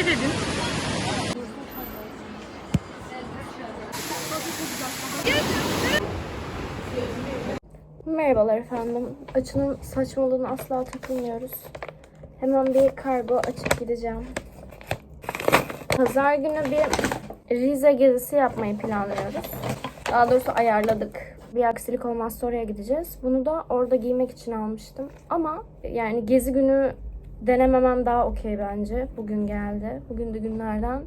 hareket edin. Merhabalar efendim. Açının saçmalığına asla takılmıyoruz. Hemen bir kargo açıp gideceğim. Pazar günü bir Rize gezisi yapmayı planlıyoruz. Daha doğrusu ayarladık. Bir aksilik olmazsa oraya gideceğiz. Bunu da orada giymek için almıştım. Ama yani gezi günü denememem daha okey bence. Bugün geldi. Bugün de günlerden.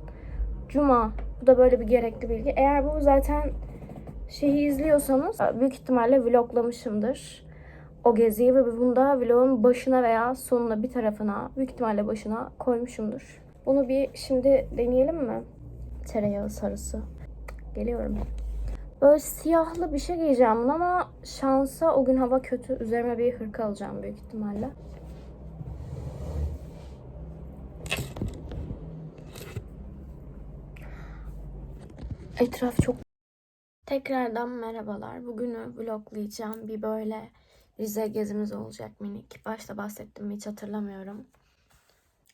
Cuma. Bu da böyle bir gerekli bilgi. Eğer bu zaten şeyi izliyorsanız büyük ihtimalle vloglamışımdır o geziyi ve bunu da vlogun başına veya sonuna bir tarafına büyük ihtimalle başına koymuşumdur. Bunu bir şimdi deneyelim mi? Tereyağı sarısı. Geliyorum. Böyle siyahlı bir şey giyeceğim ama şansa o gün hava kötü. Üzerime bir hırka alacağım büyük ihtimalle. Etraf çok Tekrardan merhabalar. Bugünü vloglayacağım. Bir böyle Rize gezimiz olacak minik. Başta bahsettim hiç hatırlamıyorum.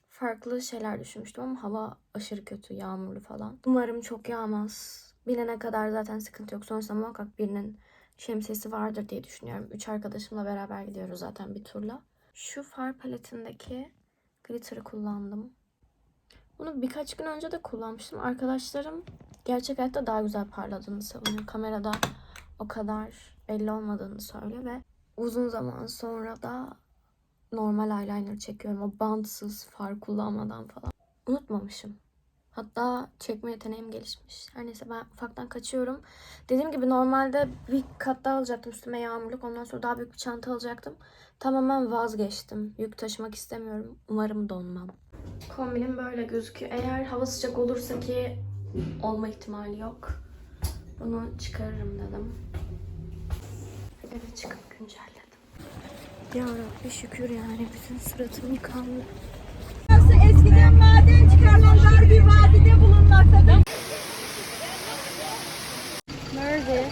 Farklı şeyler düşünmüştüm ama hava aşırı kötü, yağmurlu falan. Umarım çok yağmaz. Binene kadar zaten sıkıntı yok. Sonrasında muhakkak birinin şemsiyesi vardır diye düşünüyorum. Üç arkadaşımla beraber gidiyoruz zaten bir turla. Şu far paletindeki glitter'ı kullandım. Bunu birkaç gün önce de kullanmıştım. Arkadaşlarım gerçek hayatta daha güzel parladığını savunuyor. Kamerada o kadar belli olmadığını söylüyor ve uzun zaman sonra da normal eyeliner çekiyorum. O bantsız far kullanmadan falan. Unutmamışım. Hatta çekme yeteneğim gelişmiş. Her neyse ben ufaktan kaçıyorum. Dediğim gibi normalde bir kat daha alacaktım üstüme yağmurluk. Ondan sonra daha büyük bir çanta alacaktım. Tamamen vazgeçtim. Yük taşımak istemiyorum. Umarım donmam. Kombinim böyle gözüküyor. Eğer hava sıcak olursa ki olma ihtimali yok. Bunu çıkarırım dedim. Eve çıkıp güncelledim. Ya Rabbi şükür yani bütün suratım yıkandı. Eskiden maden çıkarılan bir vadide bulunmaktadır. Nerede?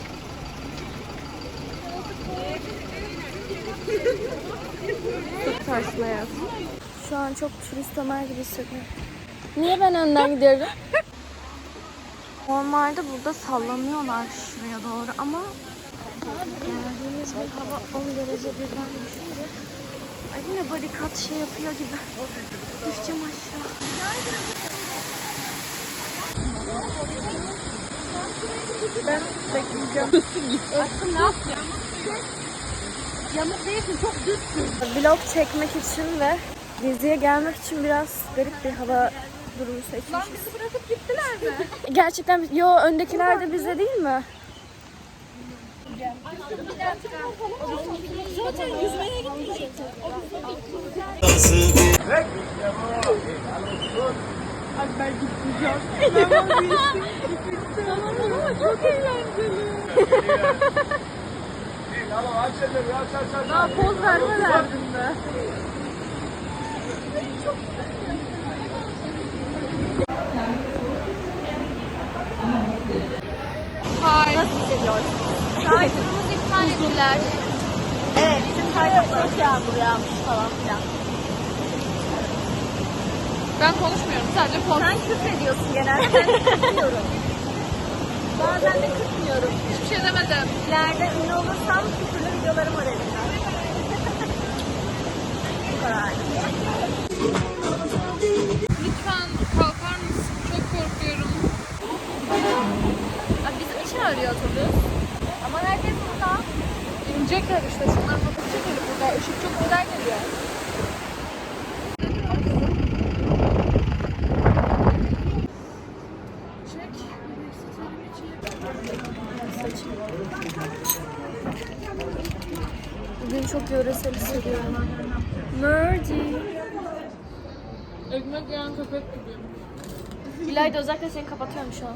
Çok taşlıyor. Şu an çok turist Ömer gibi hissediyorum. Niye ben önden gidiyorum? Normalde burada sallanıyorlar şuraya doğru ama geldiğimiz bir hava 10 derece birden Ay yine barikat şey yapıyor gibi. Düşeceğim aşağı. Ben bekleyeceğim. Aşkım ne yapacağım? Yamuk değilsin çok düzsün. Vlog çekmek için ve geziye gelmek için biraz garip bir hava durumu seçmişiz. Lan bizi bırakıp gittiler mi? Gerçekten yo öndekiler de bize değil mi? Zaten yüzmeye gitmeyecek. Ay ben gitmeyeceğim. Ben vazgeçtim. Tamam ama çok eğlenceli. Daha poz verme derdinde. Hay. Nasıl hissediyorsun? Kaydımız iptal ettiler. Evet, bizim çok yağmur yağmış falan filan. Ben konuşmuyorum sadece poz. Sen küfrediyorsun genelde, ben. Bazen de kırmıyorum. Hiçbir şey demedim. İleride ünlü olursam küfürlü videolarım var elimde. Bu kadar. Lütfen kalkar mısın? Çok korkuyorum. Bizi mi çağırıyor otobüs? İnecekler işte. Şunlar fotoğraf çekelim burada. Işık çok güzel geliyor. Bugün çok yöresel hissediyorum. Nerdy. Ekmek yiyen köpek gibi. İlayda özellikle seni kapatıyorum şu an.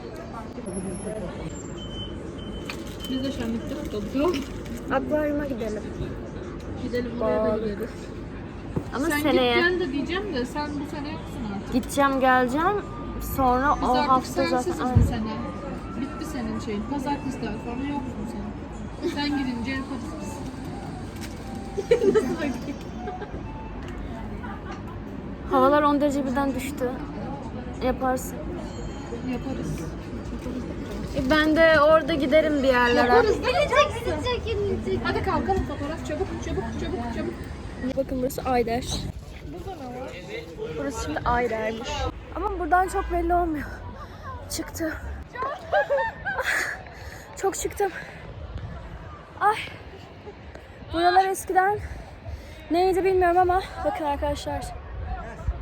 Biz de şenlikte tutalım. Akvaryuma gidelim. Gidelim oraya da gideriz. Ama Sen seneye. gideceksin de diyeceğim de sen bu sene yoksun artık. Gideceğim geleceğim. Sonra Biz o artık hafta sensiziz zaten. bu sene. Bitti senin şeyin. Pazartesiler sonra yoksun sen. Sen gidince yaparız biz. Nasıl bakayım? Havalar 10 derece birden düştü. Yaparsın. Yaparız. E, ben de orada giderim bir yerlere. Yaparız? Gidecek, gidecek, gidecek. Hadi kalkalım fotoğraf çabuk çabuk çabuk çabuk. Bakın burası Ayder. Burası şimdi Ayder'miş. Ama buradan çok belli olmuyor. Çıktı. çok çıktım. Ay. Buralar eskiden neydi bilmiyorum ama bakın arkadaşlar.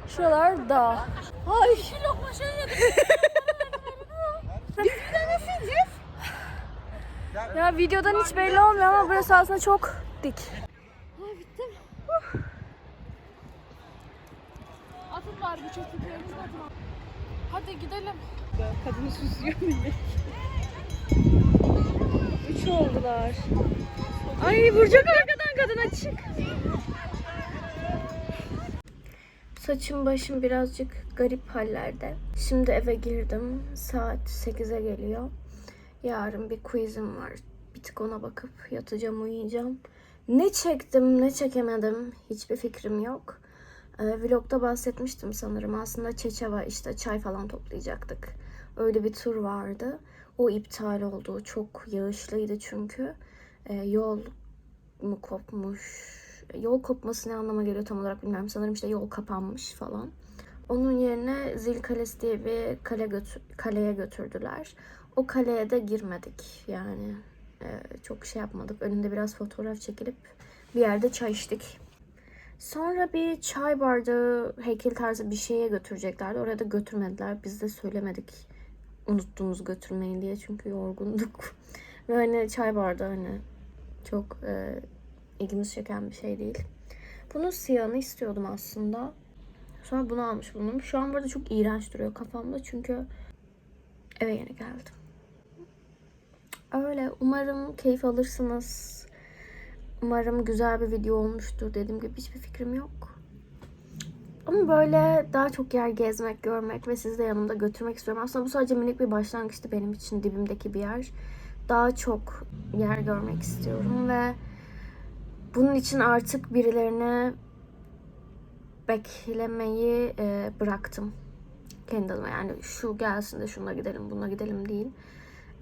Şuralar dağ. Ay. Bir lokma şey yedim. Ya videodan hiç belli olmuyor ama burası aslında çok dik. Atın var bir çocuklarımız atın. Hadi gidelim. Kadını süslüyor millet. Üç oldular. Ay vuracak arkadan kadın açık. Saçım başım birazcık garip hallerde. Şimdi eve girdim. Saat 8'e geliyor. Yarın bir quizim var. Bir tık ona bakıp yatacağım, uyuyacağım. Ne çektim, ne çekemedim hiçbir fikrim yok. Ee, vlogda bahsetmiştim sanırım. Aslında Çeçeva işte çay falan toplayacaktık. Öyle bir tur vardı. O iptal oldu. Çok yağışlıydı çünkü. Ee, yol mu kopmuş? Yol kopması ne anlama geliyor tam olarak bilmiyorum. Sanırım işte yol kapanmış falan. Onun yerine Zil Kalesi diye bir kale götür kaleye götürdüler. O kaleye de girmedik yani. Ee, çok şey yapmadık. Önünde biraz fotoğraf çekilip bir yerde çay içtik. Sonra bir çay bardağı heykel tarzı bir şeye götüreceklerdi. Oraya da götürmediler. Biz de söylemedik unuttuğumuz götürmeyin diye çünkü yorgunduk. Ve hani çay bardağı hani çok e, ilgimizi çeken bir şey değil. Bunun siyahını istiyordum aslında. Sonra bunu almış bulundum. Şu an burada çok iğrenç duruyor kafamda çünkü eve yeni geldim. Öyle. Umarım keyif alırsınız. Umarım güzel bir video olmuştur. Dediğim gibi hiçbir fikrim yok. Ama böyle daha çok yer gezmek, görmek ve sizi de yanımda götürmek istiyorum. Aslında bu sadece minik bir başlangıçtı benim için dibimdeki bir yer. Daha çok yer görmek istiyorum ve bunun için artık birilerine beklemeyi e, bıraktım kendi adıma. Yani şu gelsin de şuna gidelim, buna gidelim değil.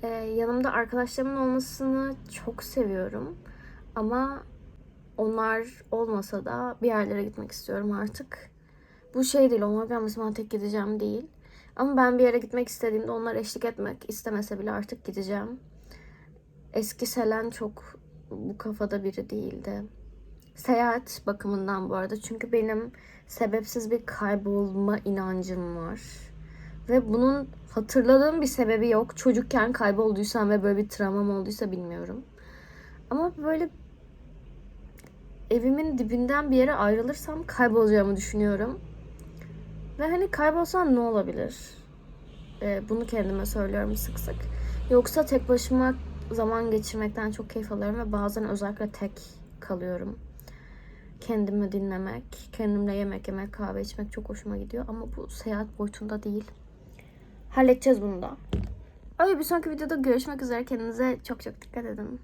E, yanımda arkadaşlarımın olmasını çok seviyorum. Ama onlar olmasa da bir yerlere gitmek istiyorum artık. Bu şey değil, onlar gelmesin ben tek gideceğim değil. Ama ben bir yere gitmek istediğimde onlar eşlik etmek istemese bile artık gideceğim. Eski Selen çok bu kafada biri değildi. Seyahat bakımından bu arada. Çünkü benim sebepsiz bir kaybolma inancım var. Ve bunun hatırladığım bir sebebi yok. Çocukken kaybolduysam ve böyle bir travmam olduysa bilmiyorum. Ama böyle evimin dibinden bir yere ayrılırsam kaybolacağımı düşünüyorum. Ve hani kaybolsam ne olabilir? Ee, bunu kendime söylüyorum sık sık. Yoksa tek başıma zaman geçirmekten çok keyif alıyorum ve bazen özellikle tek kalıyorum. Kendimi dinlemek, kendimle yemek yemek, kahve içmek çok hoşuma gidiyor. Ama bu seyahat boyutunda değil. Halledeceğiz bunu da. Öyle bir sonraki videoda görüşmek üzere. Kendinize çok çok dikkat edin.